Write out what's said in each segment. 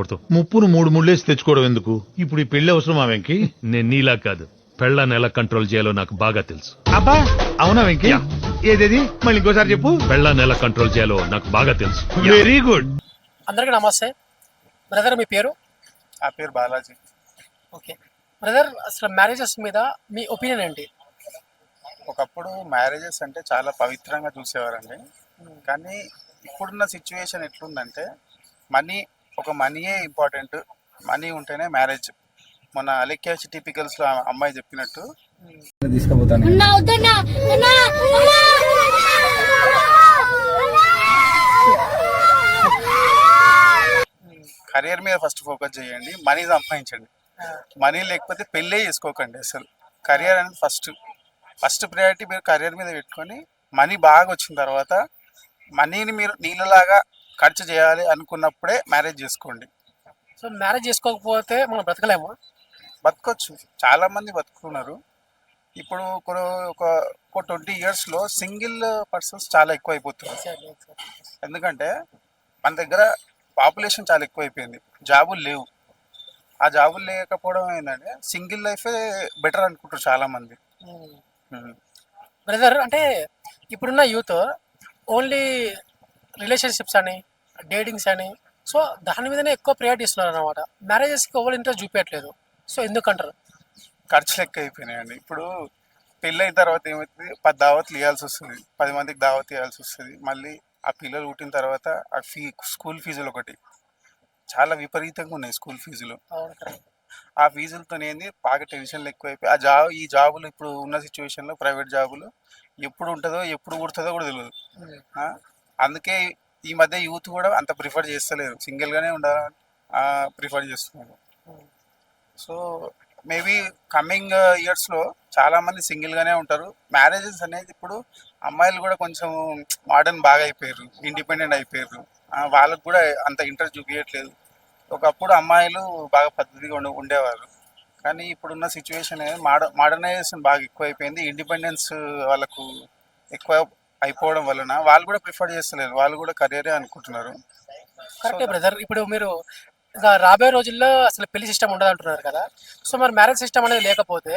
కొడుతూ ముప్పును మూడు ముళ్ళేసి తెచ్చుకోవడం ఎందుకు? ఇప్పుడు ఈ పెళ్ళి అవసరమా వెంకి నేను నీలా కాదు. పెళ్ళాన్ని ఎలా కంట్రోల్ చేయాలో నాకు బాగా తెలుసు. అబ్బా అవునా వెంకి? ఏదేది? మళ్ళీ ఇంకోసారి చెప్పు. పెళ్ళాన్ని ఎలా కంట్రోల్ చేయాలో నాకు బాగా తెలుసు. Very good. అందరికీ నమస్తే. బ్రదర్ మీ పేరు? నా పేరు బాలాజీ. ఓకే. బ్రదర్ అసలు మ్యారేజెస్ మీద మీ ఒపీనియన్ ఏంటి? ఒకప్పుడు మ్యారేజెస్ అంటే చాలా పవిత్రంగా చూసేవారండి. కానీ ఇప్పుడున్న సిచ్యువేషన్ ఎట్లుందంటే మనీ ఒక మనీయే ఇంపార్టెంట్. మనీ ఉంటేనే మ్యారేజ్. మొన్న అలెక్యాచి టిపికల్స్లో అమ్మాయి చెప్పినట్టు. అన్నా కెరియర్ మీద ఫస్ట్ ఫోకస్ చేయండి మనీ సంపాదించండి. మనీ లేకపోతే పెళ్ళే చేసుకోకండి అసలు. కెరియర్ అనేది ఫస్ట్. ఫస్ట్ ప్రయారిటీ మీరు కెరియర్ మీద పెట్టుకొని మనీ బాగా వచ్చిన తర్వాత మనీని మీరు నీళ్ళలాగా ఖర్చు చేయాలి అనుకున్నప్పుడే మ్యారేజ్ చేసుకోండి. సో మ్యారేజ్ చేసుకోకపోతే మనం బ్రతకలేము? బతకొచ్చు. చాలా మంది బతుకున్నారు ఇప్పుడు ఒక ఒక ట్వంటీ ఇయర్స్లో సింగిల్ పర్సన్స్ చాలా ఎక్కువ అయిపోతున్నారు ఎందుకంటే మన దగ్గర పాపులేషన్ చాలా ఎక్కువైపోయింది. జాబులు లేవు. ఆ జాబులు లేకపోవడం ఏంటంటే సింగిల్ లైఫే బెటర్ అనుకుంటారు చాలా మంది. బ్రదర్ అంటే ఇప్పుడున్న యూత్ ఓన్లీ రిలేషన్షిప్స్ అని డేటింగ్స్ అని. సో దాని మీదనే ఎక్కువ ప్రయారిటీ ఇస్తున్నారు అనమాట మ్యారేజెస్కి ఎవరు ఇంట్రెస్ట్ చూపించట్లేదు సో ఎందుకంటారు? ఖర్చులు ఎక్కువ అయిపోయినాయండి. ఇప్పుడు పెళ్ళి అయిన తర్వాత ఏమవుతుంది పది దావత్లు ఇవ్వాల్సి వస్తుంది. పది మందికి దావత్ ఇవ్వాల్సి వస్తుంది. మళ్ళీ ఆ పిల్లలు పుట్టిన తర్వాత ఆ ఫీ స్కూల్ ఫీజులు ఒకటి. చాలా విపరీతంగా ఉన్నాయి స్కూల్ ఫీజులు. ఆ ఫీజులతో ఏంది? బాగా టెన్షన్లు ఎక్కువైపోయి ఆ జాబ్ ఈ జాబులు ఇప్పుడు ఉన్న సిచ్యువేషన్లో ప్రైవేట్ జాబులు ఎప్పుడు ఉంటుందో ఎప్పుడు కుడుతుందో కూడా తెలియదు? అందుకే ఈ మధ్య యూత్ కూడా అంత ప్రిఫర్ చేస్తలేరు సింగిల్గానే ఉండాలని ప్రిఫర్ చేస్తున్నారు. సో మేబీ కమింగ్ ఇయర్స్లో చాలామంది సింగిల్గానే ఉంటారు. మ్యారేజెస్ అనేది ఇప్పుడు అమ్మాయిలు కూడా కొంచెం మోడర్న్ బాగా అయిపోయారు ఇండిపెండెంట్ అయిపోయారు. వాళ్ళకు కూడా అంత ఇంట్రెస్ట్ చూపించట్లేదు ఒకప్పుడు అమ్మాయిలు బాగా పద్ధతిగా ఉండే ఉండేవారు. కానీ ఇప్పుడున్న సిచ్యువేషన్ మోడ మోడర్నైజేషన్ బాగా ఎక్కువ అయిపోయింది ఇండిపెండెన్స్ వాళ్ళకు ఎక్కువ అయిపోవడం వలన వాళ్ళు కూడా ప్రిఫర్ చేస్తలేరు. వాళ్ళు కూడా కెరీరే అనుకుంటున్నారు. కరెక్టే బ్రదర్. ఇప్పుడు మీరు ఇంకా రాబోయే రోజుల్లో అసలు పెళ్ళి సిస్టమ్ ఉండదు అంటున్నారు కదా. సో మరి మ్యారేజ్ సిస్టమ్ అనేది లేకపోతే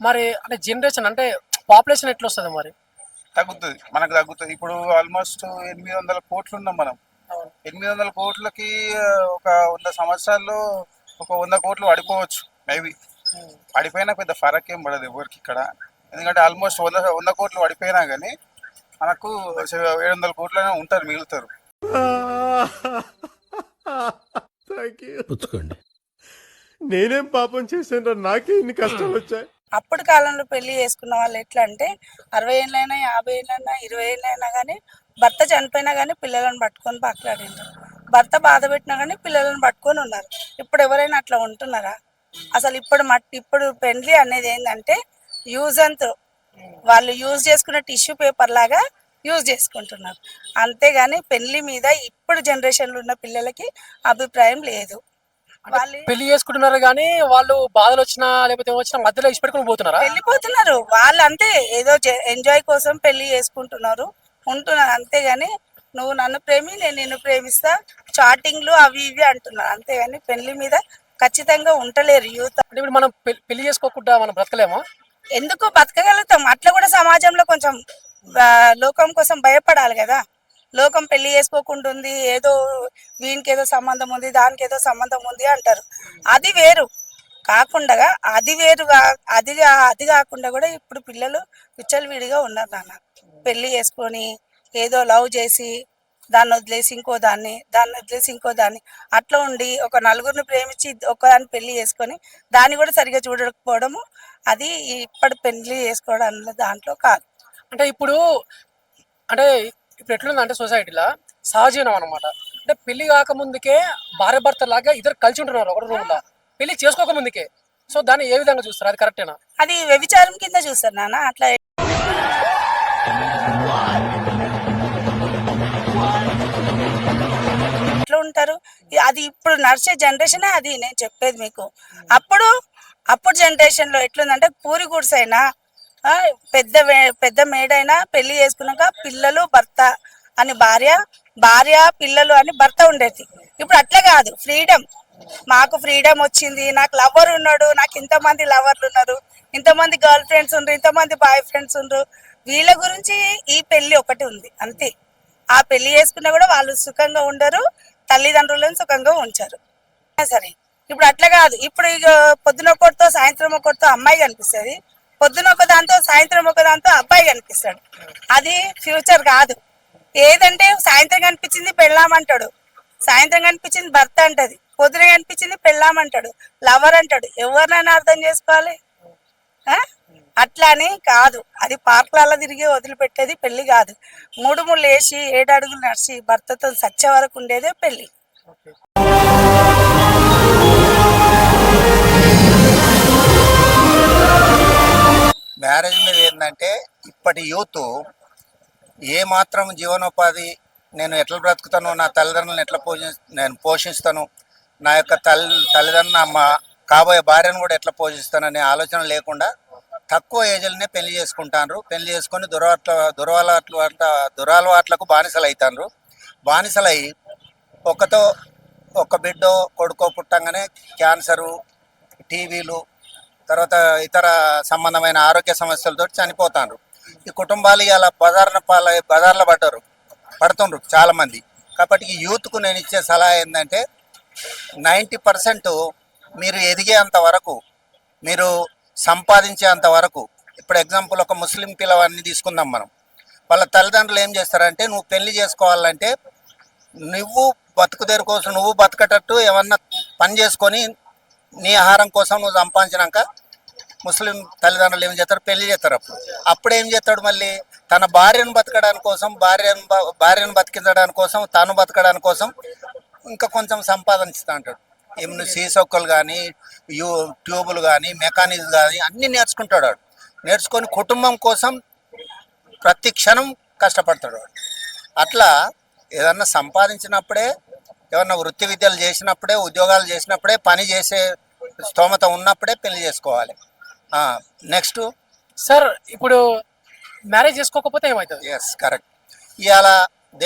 మరి అంటే జనరేషన్ అంటే పాపులేషన్ ఎట్లా వస్తుంది మరి? తగ్గుతుంది. మనకు తగ్గుతుంది. ఇప్పుడు ఆల్మోస్ట్ ఎనిమిది వందల కోట్లు ఉన్నాం మనం. ఎనిమిది వందల కోట్లకి ఒక వంద సంవత్సరాల్లో ఒక వంద కోట్లు పడిపోవచ్చు. మేబీ. పడిపోయినా పెద్ద ఫరక్ ఏం పడదు ఎవరికి ఇక్కడ. ఎందుకంటే ఆల్మోస్ట్ వంద వంద కోట్లు పడిపోయినా కానీ మనకు ఏడు వందల కోట్లనే ఉంటారు మిగులుతారు. పుచ్చుకోండి. నేనేం పాపం చేశాను నాకే ఇన్ని కష్టాలు వచ్చాయి. అప్పుడు కాలంలో పెళ్ళి చేసుకున్న వాళ్ళు ఎట్లా అంటే అరవై ఏళ్ళైనా యాభై ఏళ్ళైనా ఇరవై ఏళ్ళైనా కానీ భర్త చనిపోయినా కానీ పిల్లలను పట్టుకొని పక్కలాడిండ్రు భర్త బాధ పెట్టినా కానీ పిల్లలను పట్టుకొని ఉన్నారు. ఇప్పుడు ఎవరైనా అట్లా ఉంటున్నారా? అసలు ఇప్పుడు మట్ ఇప్పుడు పెళ్ళి అనేది ఏంటంటే యూజ్ అండ్ త్రో వాళ్ళు యూజ్ చేసుకునే టిష్యూ పేపర్ లాగా యూజ్ చేసుకుంటున్నారు. అంతేగాని పెళ్ళి మీద ఇప్పుడు జనరేషన్లో ఉన్న పిల్లలకి అభిప్రాయం లేదు. వాళ్ళు పెళ్ళి చేసుకుంటున్నారు కానీ వాళ్ళు బాధలు వచ్చినా లేకపోతే వచ్చినా మధ్యలో ఇచ్చి పెట్టుకుని పోతున్నారా? వెళ్ళిపోతున్నారు. వాళ్ళు అంతే ఏదో ఎంజాయ్ కోసం పెళ్ళి చేసుకుంటున్నారు. ఉంటున్నారు. అంతేగాని నువ్వు నన్ను ప్రేమి నేను నిన్ను ప్రేమిస్తా చాటింగ్లు అవి ఇవి అంటున్నారు. అంతేగాని పెళ్ళి మీద ఖచ్చితంగా ఉంటలేరు యూత్. అంటే ఇప్పుడు మనం పె- పెళ్ళి చేసుకోకుండా మనం బ్రతకలేమా? ఎందుకు బతకగలుగుతాం? అట్లా కూడా సమాజంలో కొంచెం లోకం కోసం భయపడాలి కదా. లోకం పెళ్ళి చేసుకోకుంటుంది ఏదో వీనికి ఏదో సంబంధం ఉంది దానికి ఏదో సంబంధం ఉంది అంటారు. అది వేరు. కాకుండా అది వేరుగా అది అది కాకుండా కూడా ఇప్పుడు పిల్లలు విచ్చలవిడిగా ఉన్నారు నాన్న. పెళ్ళి చేసుకొని ఏదో లవ్ చేసి దాన్ని వదిలేసి ఇంకో దాన్ని దాన్ని వదిలేసి ఇంకో దాన్ని. అట్లా ఉండి ఒక నలుగురిని ప్రేమించి ఒకదాన్ని పెళ్ళి చేసుకొని దాన్ని కూడా సరిగా చూడకపోవడము అది ఇప్పటి పెళ్ళి చేసుకోవడం దాంట్లో కాదు. అంటే ఇప్పుడు అంటే ఇప్పుడు ఎట్లుందంటే సొసైటీలో సహజీవనం అనమాట అంటే పెళ్ళి కాకముందుకే భార్య భర్త లాగా ఇద్దరు కలిసి ఉంటున్నారు ఒకటి రూమ్లో పెళ్ళి చేసుకోక ముందుకే సో దాన్ని ఏ విధంగా చూస్తారు? అది కరెక్టేనా? అది వ్యభిచారం కింద చూస్తారు నాన్న అట్లా ఉంటారు. అది ఇప్పుడు నడిచే జనరేషన్ అది నేను చెప్పేది మీకు. అప్పుడు అప్పుడు జనరేషన్లో ఎట్లుందంటే పూరి గుడిసైనా ఆ, పెద్ద పెద్ద మేడైనా పెళ్ళి చేసుకున్నాక పిల్లలు భర్త అని భార్య భార్య పిల్లలు అని భర్త ఉండేది. ఇప్పుడు అట్లా కాదు ఫ్రీడమ్. మాకు ఫ్రీడమ్ వచ్చింది నాకు లవర్ ఉన్నాడు నాకు ఇంతమంది లవర్లు ఉన్నారు ఇంతమంది గర్ల్ ఫ్రెండ్స్ ఉండ్రు ఇంతమంది బాయ్ ఫ్రెండ్స్ ఉండ్రు. వీళ్ళ గురించి ఈ పెళ్ళి ఒకటి ఉంది అంతే. ఆ పెళ్ళి చేసుకున్నా కూడా వాళ్ళు సుఖంగా ఉండరు తల్లిదండ్రులను సుఖంగా ఉంచారు. సరే ఇప్పుడు అట్లా కాదు. ఇప్పుడు ఇక పొద్దున ఒకటితో సాయంత్రం ఒకటితో అమ్మాయి కనిపిస్తుంది. పొద్దున ఒక దాంతో సాయంత్రం ఒక దాంతో అబ్బాయి కనిపిస్తాడు. అది ఫ్యూచర్ కాదు. ఏదంటే సాయంత్రం కనిపించింది పెళ్ళామంటాడు. సాయంత్రం కనిపించింది భర్త అంటది. పొద్దున కనిపించింది పెళ్ళామంటాడు. లవర్ అంటాడు. ఎవరినైనా అర్థం చేసుకోవాలి? అట్లానే అట్లా అని కాదు. అది పార్కులలో తిరిగి వదిలిపెట్టేది పెళ్ళి కాదు. మూడు ముళ్ళు వేసి ఏడు అడుగులు నడిచి భర్తతో సచ్చే వరకు ఉండేదే పెళ్ళి. మ్యారేజ్ మీద ఏంటంటే ఇప్పటి యూత్ ఏ మాత్రం జీవనోపాధి నేను ఎట్లా బ్రతుకుతాను నా తల్లిదండ్రులను ఎట్లా పోషి నేను పోషిస్తాను నా యొక్క తల్లి తల్లిదండ్రులు మా కాబోయే భార్యను కూడా ఎట్లా పోషిస్తాననే ఆలోచన లేకుండా తక్కువ ఏజ్లనే పెళ్ళి చేసుకుంటారు పెళ్ళి చేసుకొని దురవాట్ల దురలవాట్లు అంట దురాలవాట్లకు బానిసలు అవుతారు బానిసలై ఒకతో ఒక బిడ్డో కొడుకో పుట్టంగానే క్యాన్సరు టీవీలు తర్వాత ఇతర సంబంధమైన ఆరోగ్య సమస్యలతో చనిపోతారు ఈ కుటుంబాలు ఇలా బజార్న పాల బజార్లో పడ్డారు పడుతుండ్రు చాలామంది. కాబట్టి యూత్కు నేను ఇచ్చే సలహా ఏంటంటే నైంటీ పర్సెంట్ మీరు ఎదిగేంత వరకు మీరు సంపాదించేంత వరకు. ఇప్పుడు ఎగ్జాంపుల్ ఒక ముస్లిం పిల్లవాడిని తీసుకుందాం మనం. వాళ్ళ తల్లిదండ్రులు ఏం చేస్తారంటే నువ్వు పెళ్ళి చేసుకోవాలంటే నువ్వు బతుకుదేరు కోసం నువ్వు బతకటట్టు ఏమన్నా పని చేసుకొని నీ ఆహారం కోసం నువ్వు సంపాదించినాక ముస్లిం తల్లిదండ్రులు ఏం చేస్తారు? పెళ్ళి చేస్తారు అప్పుడు. అప్పుడు ఏం చేస్తాడు మళ్ళీ? తన భార్యను బతకడానికి కోసం భార్యను భార్యను బతికించడానికి కోసం తాను బతకడానికి కోసం ఇంకా కొంచెం సంపాదించుతా అంటాడు ఏమి సీసొక్కలు కానీ యూ ట్యూబులు కానీ మెకానిక్స్ కానీ అన్నీ నేర్చుకుంటాడు వాడు. నేర్చుకొని కుటుంబం కోసం ప్రతి క్షణం కష్టపడతాడు వాడు. అట్లా ఏదన్నా సంపాదించినప్పుడే ఏమన్నా వృత్తి విద్యలు చేసినప్పుడే ఉద్యోగాలు చేసినప్పుడే పని చేసే స్తోమత ఉన్నప్పుడే పెళ్ళి చేసుకోవాలి. నెక్స్ట్. సార్ ఇప్పుడు మ్యారేజ్ చేసుకోకపోతే ఏమవుతుంది ఎస్ కరెక్ట్ ఇవాళ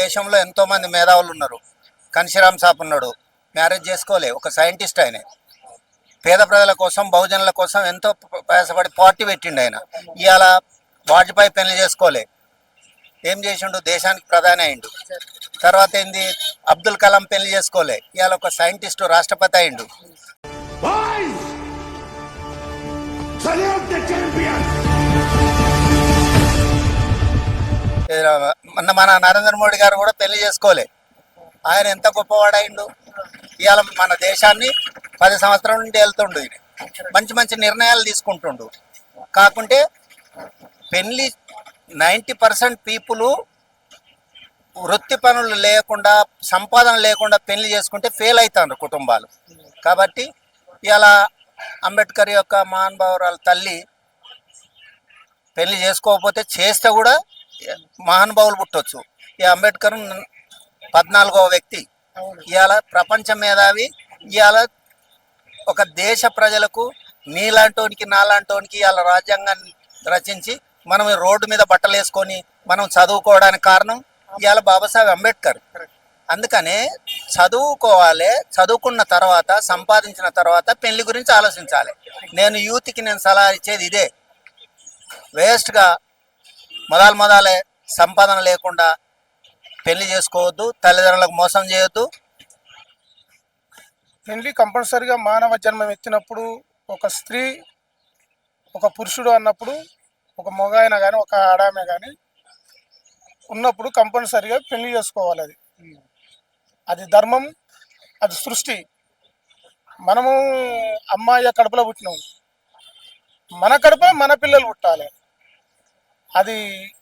దేశంలో ఎంతో మంది మేధావులు ఉన్నారు. కన్షిరామ్ సాప్ ఉన్నాడు మ్యారేజ్ చేసుకోలే ఒక సైంటిస్ట్ ఆయన. పేద ప్రజల కోసం బహుజనుల కోసం ఎంతో ప్రయాసపడి పార్టీ పెట్టిండు ఆయన. ఇవాళ వాజ్పేయి పెళ్ళి చేసుకోలే. ఏం చేసిండు? దేశానికి ప్రధాని అయిండు. తర్వాత ఏంది? అబ్దుల్ కలాం పెళ్ళి చేసుకోలే. ఇవాళ ఒక సైంటిస్ట్ రాష్ట్రపతి అయిండు. మన నరేంద్ర మోడీ గారు కూడా పెళ్ళి చేసుకోలే. ఆయన ఎంత గొప్పవాడైండు ఇవాళ మన దేశాన్ని పది సంవత్సరాల నుండి వెళ్తుండు మంచి మంచి నిర్ణయాలు తీసుకుంటుండు. కాకుంటే పెళ్ళి నైంటీ పర్సెంట్ పీపుల్ వృత్తి పనులు లేకుండా సంపాదన లేకుండా పెళ్ళి చేసుకుంటే ఫెయిల్ అవుతారు కుటుంబాలు. కాబట్టి ఇలా అంబేద్కర్ యొక్క మహానుభావురాలు తల్లి పెళ్ళి చేసుకోకపోతే చేస్తే కూడా మహానుభావులు పుట్టవచ్చు ఈ అంబేద్కర్ పద్నాలుగవ వ్యక్తి. ఇవాళ ప్రపంచ మేధావి ఇవాళ ఒక దేశ ప్రజలకు నీలాంటోనికి నాలాంటోనికి ఇవాళ రాజ్యాంగాన్ని రచించి మనం రోడ్డు మీద బట్టలు వేసుకొని మనం చదువుకోవడానికి కారణం ఇవాళ బాబాసాహెబ్ అంబేద్కర్. అందుకనే చదువుకోవాలి చదువుకున్న తర్వాత సంపాదించిన తర్వాత పెళ్ళి గురించి ఆలోచించాలి. నేను యూత్కి నేను సలహా ఇచ్చేది ఇదే. వేస్ట్గా మొదలు మొదలే సంపాదన లేకుండా పెళ్ళి చేసుకోవద్దు తల్లిదండ్రులకు మోసం చేయొద్దు. పెళ్ళి కంపల్సరిగా మానవ జన్మం ఎత్తినప్పుడు ఒక స్త్రీ ఒక పురుషుడు అన్నప్పుడు ఒక మగ కానీ ఒక ఆడామె కానీ ఉన్నప్పుడు కంపల్సరిగా పెళ్ళి చేసుకోవాలి అది. అది ధర్మం అది సృష్టి. మనము అమ్మాయి కడుపులో పుట్టినాం. మన కడుపులో మన పిల్లలు పుట్టాలి. అది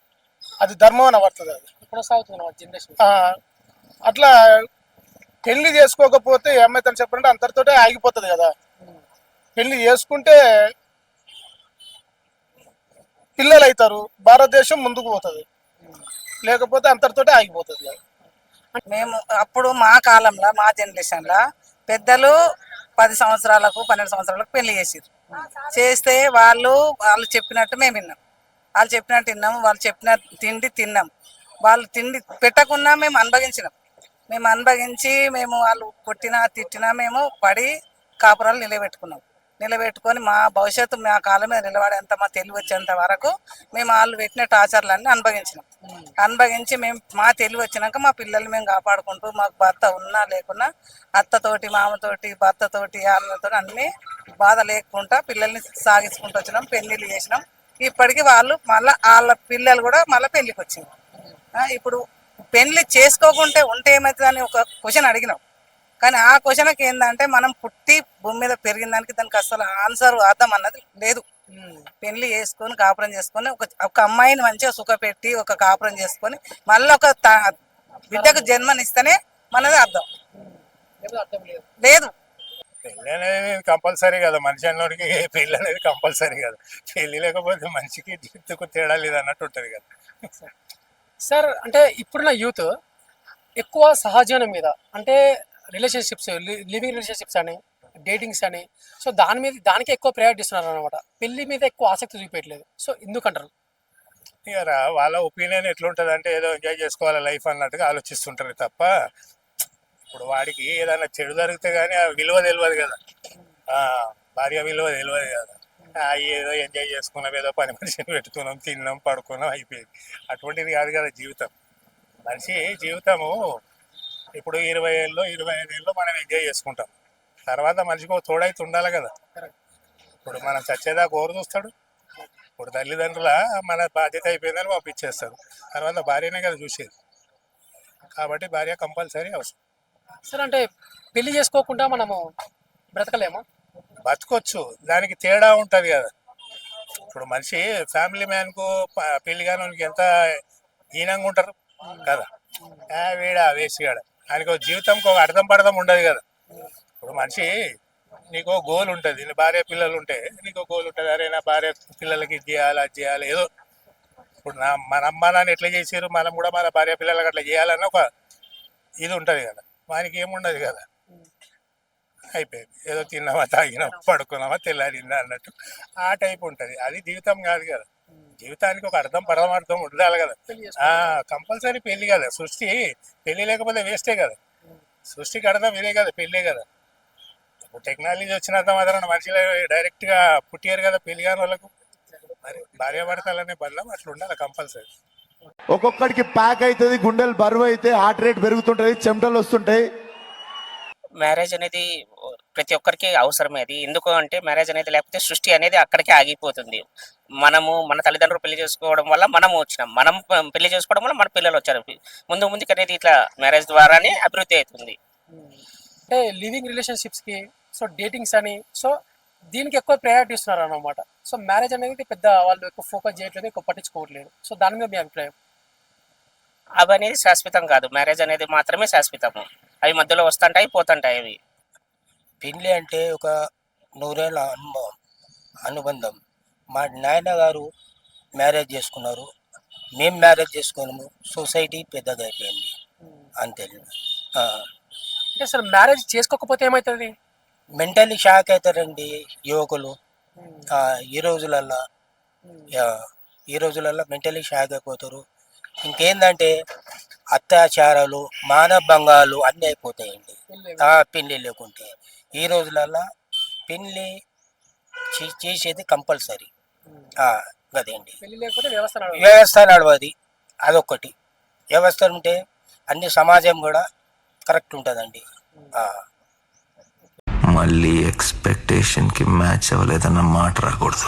అది ధర్మం అనబడుతుంది అది. ఇప్పుడు సాగుతుంది జనరేషన్. అట్లా పెళ్ళి చేసుకోకపోతే ఏమైతే చెప్పాలంటే అంతటితోటే ఆగిపోతుంది కదా. పెళ్ళి చేసుకుంటే పిల్లలు అవుతారు భారతదేశం ముందుకు పోతుంది. లేకపోతే అంతటితోటే ఆగిపోతుంది మేము అప్పుడు మా కాలంలో మా జనరేషన్లో పెద్దలు పది సంవత్సరాలకు పన్నెండు సంవత్సరాలకు పెళ్ళి చేసారు చేస్తే వాళ్ళు వాళ్ళు చెప్పినట్టు మేము విన్నాం. వాళ్ళు చెప్పినట్టు విన్నాము వాళ్ళు చెప్పిన తిండి తిన్నాం. వాళ్ళు తిండి పెట్టకుండా మేము అనుభవించినాం మేము అనుభవించి మేము వాళ్ళు కొట్టినా తిట్టినా మేము పడి కాపురాలు నిలబెట్టుకున్నాం. నిలబెట్టుకొని మా భవిష్యత్తు మా కాలం మీద నిలబడేంత మా తెలివి వచ్చేంత వరకు మేము వాళ్ళు పెట్టిన టార్చర్లన్నీ అనుభవించినాం అనుభవించి మేము మా తెలివి వచ్చినాక మా పిల్లల్ని మేము కాపాడుకుంటూ మాకు భర్త ఉన్నా లేకున్నా అత్తతోటి మామతోటి భర్తతోటి అన్నతో అన్ని బాధ లేకుండా పిల్లల్ని సాగించుకుంటూ వచ్చినాం పెళ్ళిళ్ళు చేసినాం. ఇప్పటికీ వాళ్ళు మళ్ళీ వాళ్ళ పిల్లలు కూడా మళ్ళీ పెళ్ళికి వచ్చింది ఇప్పుడు పెళ్ళి చేసుకోకుంటే ఉంటే ఏమవుతుందని ఒక క్వశ్చన్ అడిగినాం. కానీ ఆ క్వశ్చన్కి ఏంటంటే మనం పుట్టి భూమి మీద పెరిగిన దానికి దానికి అసలు ఆన్సర్ అర్థం అన్నది లేదు. పెళ్ళి చేసుకొని కాపురం చేసుకొని ఒక ఒక అమ్మాయిని మంచిగా సుఖపెట్టి ఒక కాపురం చేసుకొని మళ్ళీ ఒక త- బిడ్డకు జన్మనిస్తేనే మనది అర్థం. ఏదో అర్థం లేదు. లేదు. పెళ్ళి అనేది కంపల్సరీ కదా. మనిషి అన్నోడికి పెళ్ళి అనేది కంపల్సరీ కదా. పెళ్ళి లేకపోతే మనిషికి జీవితకు తేడా లేదు అన్నట్టు ఉంటుంది కదా. సార్ అంటే ఇప్పుడున్న యూత్ ఎక్కువ సహజీవనం మీద అంటే రిలేషన్షిప్స్ లివింగ్ రిలేషన్షిప్స్ అని డేటింగ్స్ అని సో దాని మీద దానికి ఎక్కువ ప్రయారిటీ ఇస్తున్నారు అనమాట పెళ్ళి మీద ఎక్కువ ఆసక్తి చూపించట్లేదు సో ఎందుకంటారు? ఇక రా- వాళ్ళ ఒపీనియన్ ఎట్లుంటుంది అంటే ఏదో ఎంజాయ్ చేసుకోవాలి లైఫ్ అన్నట్టుగా ఆలోచిస్తుంటారు తప్ప ఇప్పుడు వాడికి ఏదైనా చెడు జరిగితే కానీ విలువ తెలియదు కదా. భార్య విలువ తెలియదు కదా. ఏదో ఎంజాయ్ చేసుకున్నాం ఏదో పని మనిషిని పెట్టుకున్నాం తిన్నాం పడుకున్నాం అయిపోయింది. అటువంటిది కాదు కదా జీవితం. మనిషి జీవితము ఇప్పుడు ఇరవై ఏళ్ళు ఇరవై ఐదు ఏళ్ళు మనం ఎంజాయ్ చేసుకుంటాం. తర్వాత మనిషికి ఒక తోడైతే ఉండాలి కదా. ఇప్పుడు మనం చచ్చేదాకా ఓరు చూస్తాడు? ఇప్పుడు తల్లిదండ్రుల మన బాధ్యత అయిపోయిందని పంపించేస్తారు. తర్వాత భార్యనే కదా చూసేది. కాబట్టి భార్య కంపల్సరీ అవసరం. సార్ అంటే పెళ్ళి చేసుకోకుండా మనము బ్రతకలేమా? బతకొచ్చు. దానికి తేడా ఉంటుంది కదా. ఇప్పుడు మనిషి ఫ్యామిలీ మ్యాన్కు పెళ్ళి కానీ ఎంత హీనంగా ఉంటారు కదా. వీడా వేసిగాడ ఆయనకు ఒక జీవితంకి ఒక అర్థం పడదాం ఉండదు కదా. ఇప్పుడు మనిషి నీకు గోల్ ఉంటుంది. నీ భార్య పిల్లలు ఉంటే నీకు గోల్ ఉంటుంది. అరే నా భార్య పిల్లలకి ఇది చేయాలి అది చేయాలి ఏదో. ఇప్పుడు నా మన అమ్మ నాన్న ఎట్లా చేసారు మనం కూడా మన భార్య పిల్లలకి అట్లా చేయాలని ఒక ఇది ఉంటుంది కదా. వానికి ఏముండదు కదా. అయిపోయింది. ఏదో తిన్నామా తాగినామా పడుకున్నామా తెల్లారిందా అన్నట్టు. ఆ టైప్ ఉంటుంది. అది జీవితం కాదు కదా. జీవితానికి ఒక అర్థం పరమార్థం ఉండాలి కదా. కంపల్సరీ పెళ్ళి కదా. సృష్టి పెళ్ళి లేకపోతే వేస్టే కదా. సృష్టికి అర్థం ఇదే కదా పెళ్ళే కదా. ఇప్పుడు టెక్నాలజీ వచ్చినంత మాత్రం మనుషులు డైరెక్ట్గా పుట్టారు కదా పెళ్ళి కాని వాళ్ళకు. మరి భార్య భర్తలనే బంధం అట్లా ఉండాలి కంపల్సరీ. ఒక్కొక్కడికి ప్యాక్ అవుతుంది గుండెలు బరువు అయితే హార్ట్ రేట్ పెరుగుతుంటది చెమటలు వస్తుంటాయి. మ్యారేజ్ అనేది ప్రతి ఒక్కరికి అవసరమే అది. ఎందుకు అంటే మ్యారేజ్ అనేది లేకపోతే సృష్టి అనేది అక్కడికే ఆగిపోతుంది. మనము మన తల్లిదండ్రులు పెళ్ళి చేసుకోవడం వల్ల మనము వచ్చినాం. మనం పెళ్ళి చేసుకోవడం వల్ల మన పిల్లలు వచ్చారు. ముందు ముందుకు అనేది ఇట్లా మ్యారేజ్ ద్వారానే అభివృద్ధి అవుతుంది. అంటే లివింగ్ రిలేషన్షిప్స్కి సో డేటింగ్స్ అని సో దీనికి ఎక్కువ ప్రయారిటీ ఇస్తున్నారు అనమాట సో మ్యారేజ్ అనేది పెద్ద వాళ్ళు ఎక్కువ ఫోకస్ చేయట్లేదు ఎక్కువ పట్టించుకోవట్లేదు. సో దాని మీద మీ అభిప్రాయం? అవి అనేది శాశ్వతం కాదు. మ్యారేజ్ అనేది మాత్రమే శాశ్వతము. అవి మధ్యలో వస్తుంటాయి పోతుంటాయి అవి. పెళ్ళి అంటే ఒక నూరేళ్ళ అనుభవం అనుబంధం. మా నాయన గారు మ్యారేజ్ చేసుకున్నారు. మేము మ్యారేజ్ చేసుకున్నాము. సొసైటీ పెద్దగా అయిపోయింది అంతే అంటే అసలు మ్యారేజ్ చేసుకోకపోతే ఏమవుతుంది మెంటల్లీ షాక్ అవుతారండి యువకులు. ఈ రోజులల్లో. ఈ రోజులల్లో మెంటల్లీ షాక్ అయిపోతారు. ఇంకేందంటే అత్యాచారాలు మానభంగాలు అన్నీ అయిపోతాయండి. పెళ్ళి లేకుంటే. ఈ రోజులల్లో పెళ్ళి చే- చేసేది కంపల్సరీ. అదేండి వ్యవస్థ నడవదు. వ్యవస్థ నడవది. అదొక్కటి. వ్యవస్థ ఉంటే అన్ని సమాజం కూడా కరెక్ట్ ఉంటుందండి. ఆ. మళ్ళీ ఎక్స్పెక్టేషన్కి మ్యాచ్ అవ్వలేదన్న మాట రాకూడదు.